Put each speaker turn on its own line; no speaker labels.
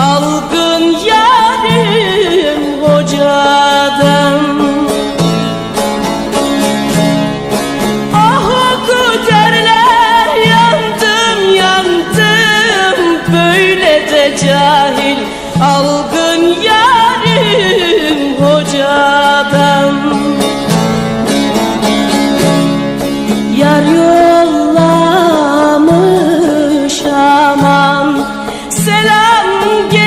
Salgın yarim hocadan. Ah kaderler yandım yandım. Böyle de cahil algın yarim hocadan. Yar yollamış aman. Selam gel